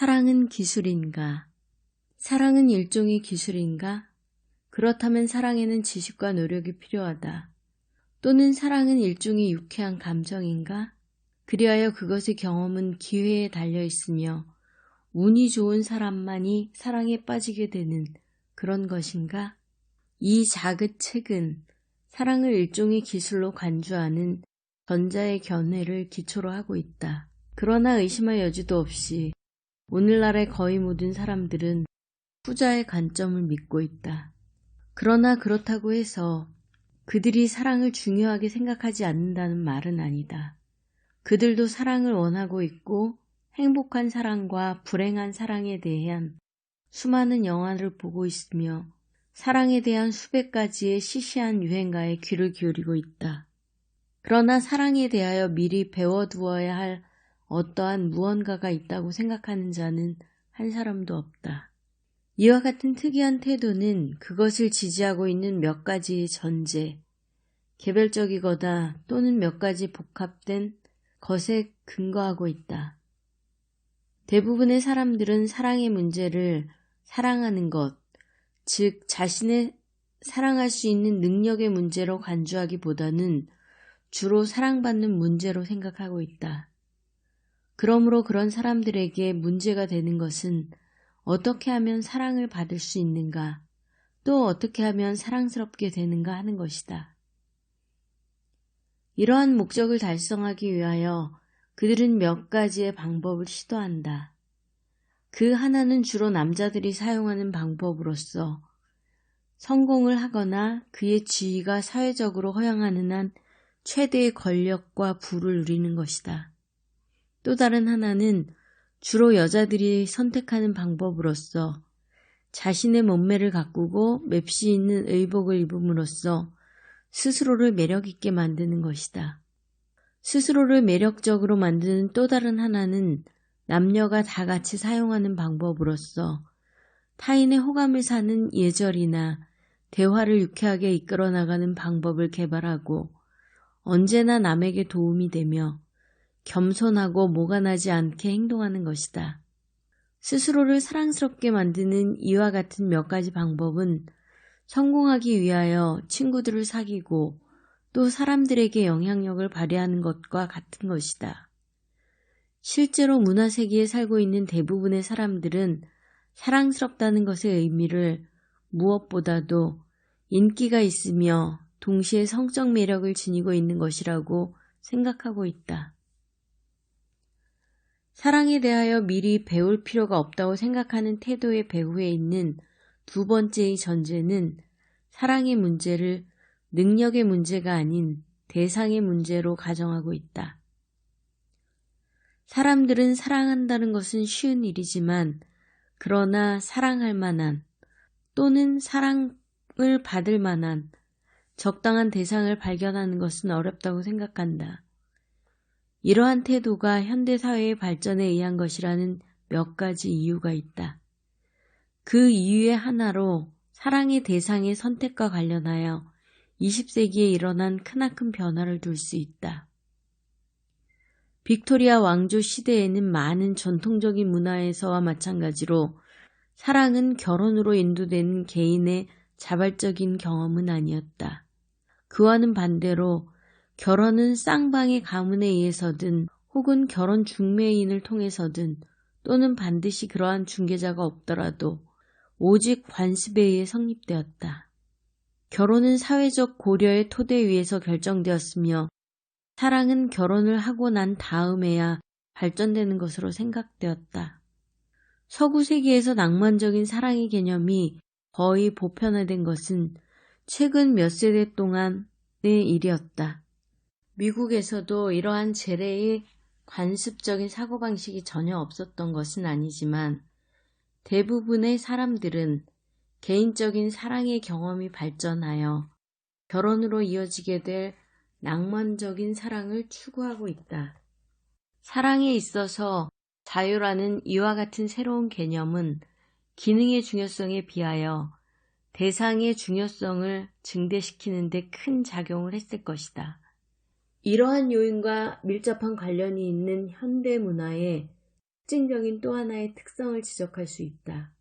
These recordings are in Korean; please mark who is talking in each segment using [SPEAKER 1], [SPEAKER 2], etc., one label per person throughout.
[SPEAKER 1] 사랑은 기술인가? 사랑은 일종의 기술인가? 그렇다면 사랑에는 지식과 노력이 필요하다. 또는 사랑은 일종의 유쾌한 감정인가? 그리하여 그것의 경험은 기회에 달려 있으며 운이 좋은 사람만이 사랑에 빠지게 되는 그런 것인가? 이 자긋 책은 사랑을 일종의 기술로 간주하는 전자의 견해를 기초로 하고 있다. 그러나 의심할 여지도 없이 오늘날의 거의 모든 사람들은 후자의 관점을 믿고 있다. 그러나 그렇다고 해서 그들이 사랑을 중요하게 생각하지 않는다는 말은 아니다. 그들도 사랑을 원하고 있고 행복한 사랑과 불행한 사랑에 대한 수많은 영화를 보고 있으며 사랑에 대한 수백 가지의 시시한 유행가에 귀를 기울이고 있다. 그러나 사랑에 대하여 미리 배워두어야 할 어떠한 무언가가 있다고 생각하는 자는 한 사람도 없다. 이와 같은 특이한 태도는 그것을 지지하고 있는 몇 가지의 전제, 개별적이거나 또는 몇 가지 복합된 것에 근거하고 있다. 대부분의 사람들은 사랑의 문제를 사랑하는 것, 즉 자신의 사랑할 수 있는 능력의 문제로 간주하기보다는 주로 사랑받는 문제로 생각하고 있다. 그러므로 그런 사람들에게 문제가 되는 것은 어떻게 하면 사랑을 받을 수 있는가, 또 어떻게 하면 사랑스럽게 되는가 하는 것이다. 이러한 목적을 달성하기 위하여 그들은 몇 가지의 방법을 시도한다. 그 하나는 주로 남자들이 사용하는 방법으로서 성공을 하거나 그의 지위가 사회적으로 허용하는 한 최대의 권력과 부를 누리는 것이다. 또 다른 하나는 주로 여자들이 선택하는 방법으로서 자신의 몸매를 가꾸고 맵시 있는 의복을 입음으로써 스스로를 매력있게 만드는 것이다. 스스로를 매력적으로 만드는 또 다른 하나는 남녀가 다 같이 사용하는 방법으로서 타인의 호감을 사는 예절이나 대화를 유쾌하게 이끌어 나가는 방법을 개발하고 언제나 남에게 도움이 되며 겸손하고 모가 나지 않게 행동하는 것이다. 스스로를 사랑스럽게 만드는 이와 같은 몇 가지 방법은 성공하기 위하여 친구들을 사귀고 또 사람들에게 영향력을 발휘하는 것과 같은 것이다. 실제로 문화 세계에 살고 있는 대부분의 사람들은 사랑스럽다는 것의 의미를 무엇보다도 인기가 있으며 동시에 성적 매력을 지니고 있는 것이라고 생각하고 있다. 사랑에 대하여 미리 배울 필요가 없다고 생각하는 태도의 배후에 있는 두 번째의 전제는 사랑의 문제를 능력의 문제가 아닌 대상의 문제로 가정하고 있다. 사람들은 사랑한다는 것은 쉬운 일이지만 그러나 사랑할 만한 또는 사랑을 받을 만한 적당한 대상을 발견하는 것은 어렵다고 생각한다. 이러한 태도가 현대 사회의 발전에 의한 것이라는 몇 가지 이유가 있다. 그 이유의 하나로 사랑의 대상의 선택과 관련하여 20세기에 일어난 크나큰 변화를 둘 수 있다. 빅토리아 왕조 시대에는 많은 전통적인 문화에서와 마찬가지로 사랑은 결혼으로 인도되는 개인의 자발적인 경험은 아니었다. 그와는 반대로 결혼은 쌍방의 가문에 의해서든 혹은 결혼 중매인을 통해서든 또는 반드시 그러한 중개자가 없더라도 오직 관습에 의해 성립되었다. 결혼은 사회적 고려의 토대 위에서 결정되었으며 사랑은 결혼을 하고 난 다음에야 발전되는 것으로 생각되었다. 서구 세계에서 낭만적인 사랑의 개념이 거의 보편화된 것은 최근 몇 세대 동안의 일이었다. 미국에서도 이러한 재래의 관습적인 사고방식이 전혀 없었던 것은 아니지만 대부분의 사람들은 개인적인 사랑의 경험이 발전하여 결혼으로 이어지게 될 낭만적인 사랑을 추구하고 있다. 사랑에 있어서 자유라는 이와 같은 새로운 개념은 기능의 중요성에 비하여 대상의 중요성을 증대시키는 데 큰 작용을 했을 것이다. 이러한 요인과 밀접한 관련이 있는 현대 문화에 특징적인 또 하나의 특성을 지적할 수 있다.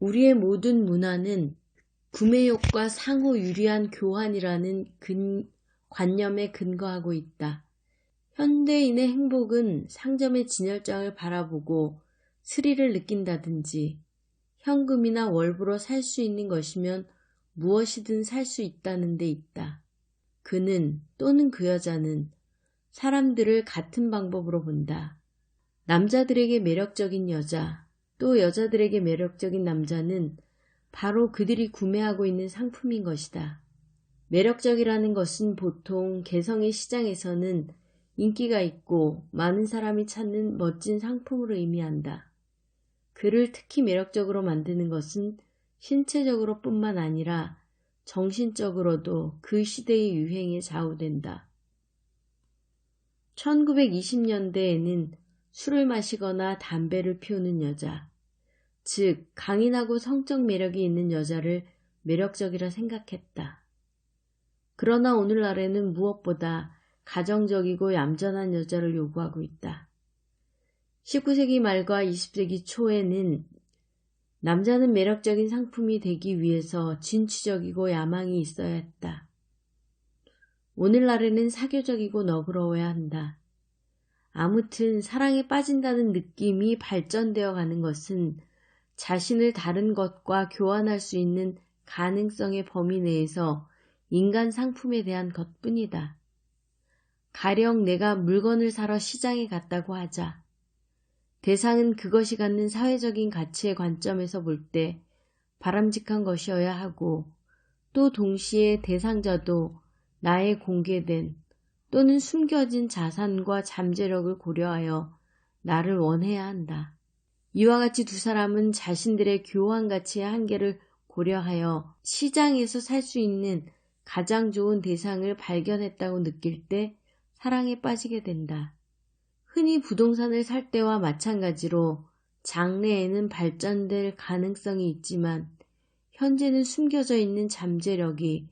[SPEAKER 1] 우리의 모든 문화는 구매욕과 상호 유리한 교환이라는 근, 관념에 근거하고 있다. 현대인의 행복은 상점의 진열장을 바라보고 스릴을 느낀다든지 현금이나 월부로 살 수 있는 것이면 무엇이든 살 수 있다는 데 있다. 그는 또는 그 여자는 사람들을 같은 방법으로 본다. 남자들에게 매력적인 여자, 또 여자들에게 매력적인 남자는 바로 그들이 구매하고 있는 상품인 것이다. 매력적이라는 것은 보통 개성의 시장에서는 인기가 있고 많은 사람이 찾는 멋진 상품으로 의미한다. 그를 특히 매력적으로 만드는 것은 신체적으로 뿐만 아니라 정신적으로도 그 시대의 유행에 좌우된다. 1920년대에는 술을 마시거나 담배를 피우는 여자, 즉 강인하고 성적 매력이 있는 여자를 매력적이라 생각했다. 그러나 오늘날에는 무엇보다 가정적이고 얌전한 여자를 요구하고 있다. 19세기 말과 20세기 초에는 남자는 매력적인 상품이 되기 위해서 진취적이고 야망이 있어야 했다. 오늘날에는 사교적이고 너그러워야 한다. 아무튼 사랑에 빠진다는 느낌이 발전되어 가는 것은 자신을 다른 것과 교환할 수 있는 가능성의 범위 내에서 인간 상품에 대한 것뿐이다. 가령 내가 물건을 사러 시장에 갔다고 하자. 대상은 그것이 갖는 사회적인 가치의 관점에서 볼 때 바람직한 것이어야 하고 또 동시에 대상자도 나의 공개된 또는 숨겨진 자산과 잠재력을 고려하여 나를 원해야 한다. 이와 같이 두 사람은 자신들의 교환 가치의 한계를 고려하여 시장에서 살 수 있는 가장 좋은 대상을 발견했다고 느낄 때 사랑에 빠지게 된다. 흔히 부동산을 살 때와 마찬가지로 장래에는 발전될 가능성이 있지만 현재는 숨겨져 있는 잠재력이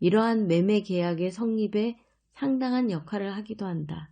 [SPEAKER 1] 이러한 매매 계약의 성립에 상당한 역할을 하기도 한다.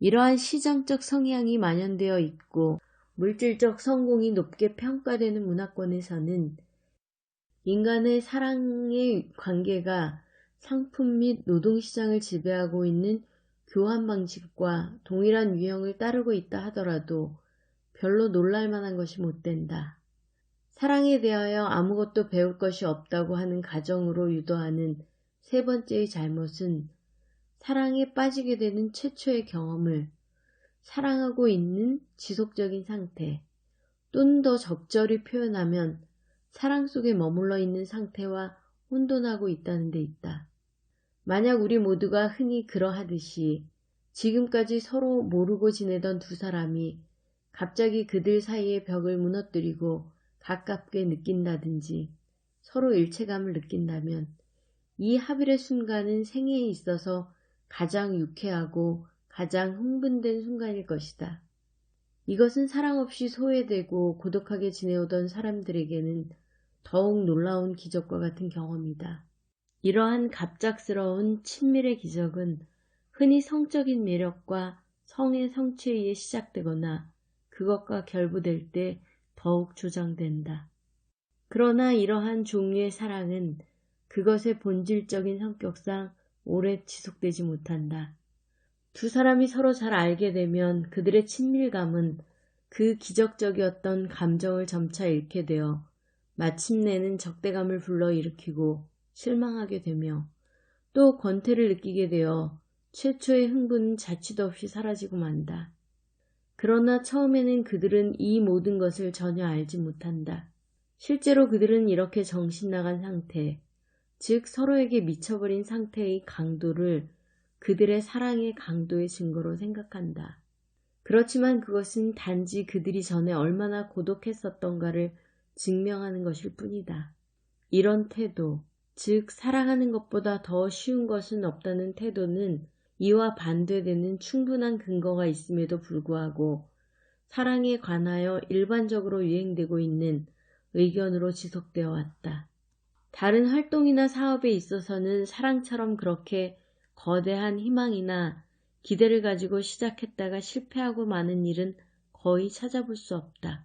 [SPEAKER 1] 이러한 시정적 성향이 만연되어 있고 물질적 성공이 높게 평가되는 문화권에서는 인간의 사랑의 관계가 상품 및 노동시장을 지배하고 있는 교환 방식과 동일한 유형을 따르고 있다 하더라도 별로 놀랄 만한 것이 못 된다. 사랑에 대하여 아무것도 배울 것이 없다고 하는 가정으로 유도하는 세 번째의 잘못은 사랑에 빠지게 되는 최초의 경험을 사랑하고 있는 지속적인 상태 또는 더 적절히 표현하면 사랑 속에 머물러 있는 상태와 혼돈하고 있다는 데 있다. 만약 우리 모두가 흔히 그러하듯이 지금까지 서로 모르고 지내던 두 사람이 갑자기 그들 사이의 벽을 무너뜨리고 가깝게 느낀다든지 서로 일체감을 느낀다면 이 합일의 순간은 생애에 있어서 가장 유쾌하고 가장 흥분된 순간일 것이다. 이것은 사랑 없이 소외되고 고독하게 지내오던 사람들에게는 더욱 놀라운 기적과 같은 경험이다. 이러한 갑작스러운 친밀의 기적은 흔히 성적인 매력과 성의 성취에 의해 시작되거나 그것과 결부될 때 더욱 조장된다. 그러나 이러한 종류의 사랑은 그것의 본질적인 성격상 오래 지속되지 못한다. 두 사람이 서로 잘 알게 되면 그들의 친밀감은 그 기적적이었던 감정을 점차 잃게 되어 마침내는 적대감을 불러일으키고 실망하게 되며 또 권태를 느끼게 되어 최초의 흥분은 자취도 없이 사라지고 만다. 그러나 처음에는 그들은 이 모든 것을 전혀 알지 못한다. 실제로 그들은 이렇게 정신 나간 상태, 즉 서로에게 미쳐버린 상태의 강도를 그들의 사랑의 강도의 증거로 생각한다. 그렇지만 그것은 단지 그들이 전에 얼마나 고독했었던가를 증명하는 것일 뿐이다. 이런 태도, 즉 사랑하는 것보다 더 쉬운 것은 없다는 태도는 이와 반대되는 충분한 근거가 있음에도 불구하고 사랑에 관하여 일반적으로 유행되고 있는 의견으로 지속되어 왔다. 다른 활동이나 사업에 있어서는 사랑처럼 그렇게 거대한 희망이나 기대를 가지고 시작했다가 실패하고 마는 일은 거의 찾아볼 수 없다.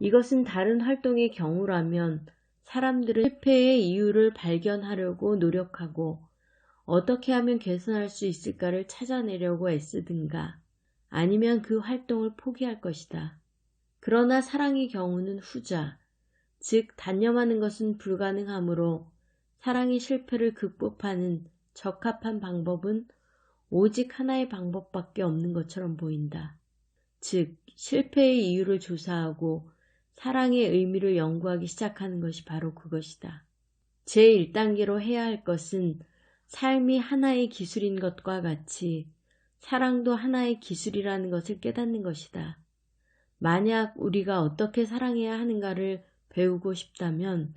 [SPEAKER 1] 이것은 다른 활동의 경우라면 사람들은 실패의 이유를 발견하려고 노력하고 어떻게 하면 개선할 수 있을까를 찾아내려고 애쓰든가 아니면 그 활동을 포기할 것이다. 그러나 사랑의 경우는 후자, 즉 단념하는 것은 불가능하므로 사랑의 실패를 극복하는 적합한 방법은 오직 하나의 방법밖에 없는 것처럼 보인다. 즉, 실패의 이유를 조사하고 사랑의 의미를 연구하기 시작하는 것이 바로 그것이다. 제1단계로 해야 할 것은 삶이 하나의 기술인 것과 같이 사랑도 하나의 기술이라는 것을 깨닫는 것이다. 만약 우리가 어떻게 사랑해야 하는가를 배우고 싶다면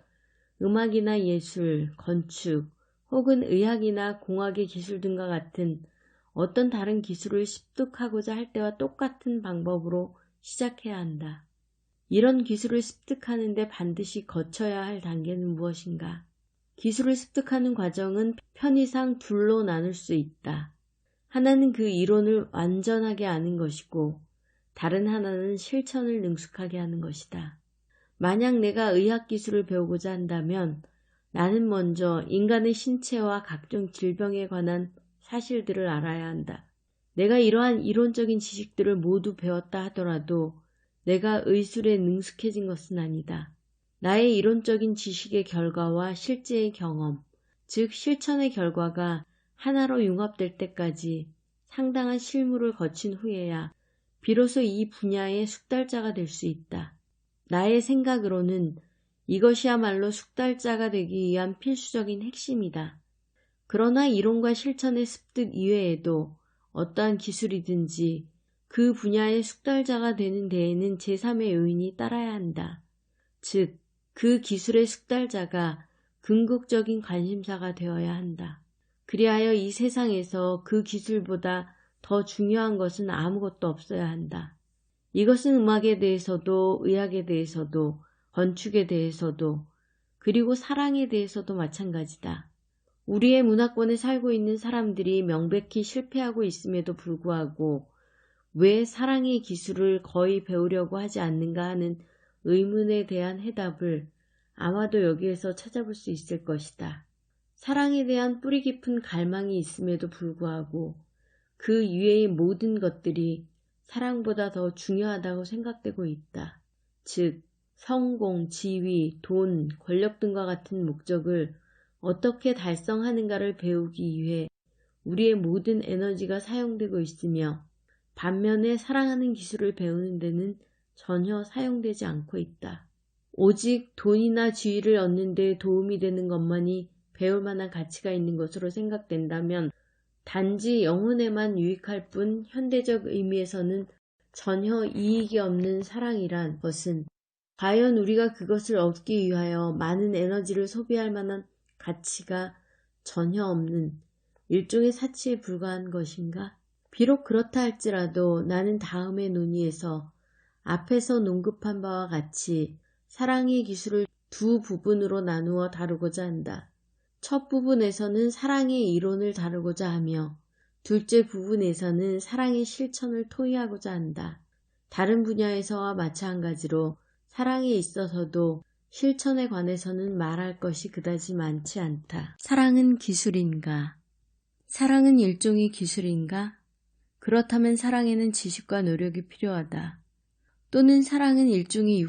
[SPEAKER 1] 음악이나 예술, 건축, 혹은 의학이나 공학의 기술 등과 같은 어떤 다른 기술을 습득하고자 할 때와 똑같은 방법으로 시작해야 한다. 이런 기술을 습득하는데 반드시 거쳐야 할 단계는 무엇인가? 기술을 습득하는 과정은 편의상 둘로 나눌 수 있다. 하나는 그 이론을 완전하게 아는 것이고, 다른 하나는 실천을 능숙하게 하는 것이다. 만약 내가 의학 기술을 배우고자 한다면 나는 먼저 인간의 신체와 각종 질병에 관한 사실들을 알아야 한다. 내가 이러한 이론적인 지식들을 모두 배웠다 하더라도 내가 의술에 능숙해진 것은 아니다. 나의 이론적인 지식의 결과와 실제의 경험, 즉 실천의 결과가 하나로 융합될 때까지 상당한 실무를 거친 후에야 비로소 이 분야의 숙달자가 될 수 있다. 나의 생각으로는 이것이야말로 숙달자가 되기 위한 필수적인 핵심이다. 그러나 이론과 실천의 습득 이외에도 어떠한 기술이든지 그 분야의 숙달자가 되는 데에는 제3의 요인이 따라야 한다. 즉, 그 기술의 숙달자가 궁극적인 관심사가 되어야 한다. 그리하여 이 세상에서 그 기술보다 더 중요한 것은 아무것도 없어야 한다. 이것은 음악에 대해서도 의학에 대해서도 건축에 대해서도 그리고 사랑에 대해서도 마찬가지다. 우리의 문화권에 살고 있는 사람들이 명백히 실패하고 있음에도 불구하고 왜 사랑의 기술을 거의 배우려고 하지 않는가 하는 의문에 대한 해답을 아마도 여기에서 찾아볼 수 있을 것이다. 사랑에 대한 뿌리 깊은 갈망이 있음에도 불구하고 그 이외의 모든 것들이 사랑보다 더 중요하다고 생각되고 있다. 즉, 성공, 지위, 돈, 권력 등과 같은 목적을 어떻게 달성하는가를 배우기 위해 우리의 모든 에너지가 사용되고 있으며 반면에 사랑하는 기술을 배우는 데는 전혀 사용되지 않고 있다. 오직 돈이나 지위를 얻는 데 도움이 되는 것만이 배울 만한 가치가 있는 것으로 생각된다면 단지 영혼에만 유익할 뿐 현대적 의미에서는 전혀 이익이 없는 사랑이란 것은 과연 우리가 그것을 얻기 위하여 많은 에너지를 소비할 만한 가치가 전혀 없는 일종의 사치에 불과한 것인가? 비록 그렇다 할지라도 나는 다음의 논의에서 앞에서 논급한 바와 같이 사랑의 기술을 두 부분으로 나누어 다루고자 한다. 첫 부분에서는 사랑의 이론을 다루고자 하며 둘째 부분에서는 사랑의 실천을 토의하고자 한다. 다른 분야에서와 마찬가지로 사랑에 있어서도 실천에 관해서는 말할 것이 그다지 많지 않다. 사랑은 기술인가? 사랑은 일종의 기술인가? 그렇다면 사랑에는 지식과 노력이 필요하다. 또는 사랑은 일종의